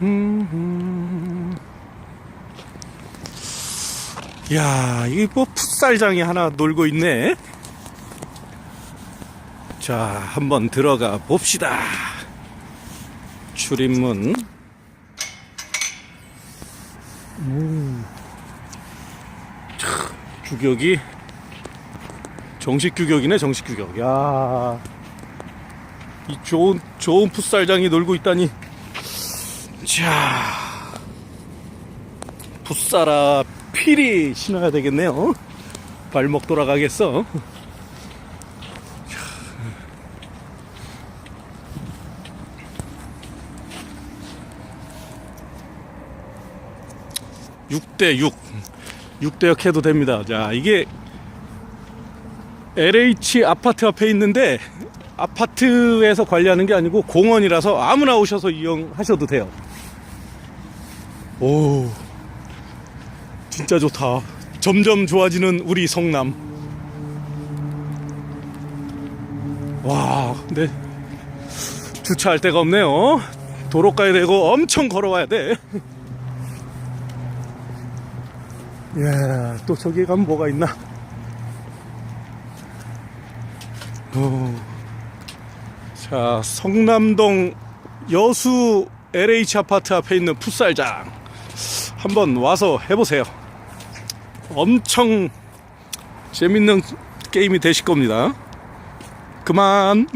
음, 야, 이게 뭐 풋살장이 하나 놀고 있네. 자, 한번 들어가 봅시다. 출입문. 음. 차, 규격이 정식 규격이네, 정식 규격. 야, 이 좋은 좋은 풋살장이 놀고 있다니. 자, 풋살아 필히 신어야 되겠네요. 발목 돌아가겠어. 자. 6대6. 6대역 해도 됩니다. 자, 이게 LH 아파트 앞에 있는데 아파트에서 관리하는 게 아니고 공원이라서 아무나 오셔서 이용하셔도 돼요. 오, 진짜 좋다. 점점 좋아지는 우리 성남. 와, 근데 주차할 데가 없네요. 도로 가야 되고 엄청 걸어와야 돼. 야, 또 저기 가면 뭐가 있나? 오. 자, 성남동 여수 LH 아파트 앞에 있는 풋살장. 한번 와서 해보세요. 엄청 재밌는 게임이 되실 겁니다. 그만.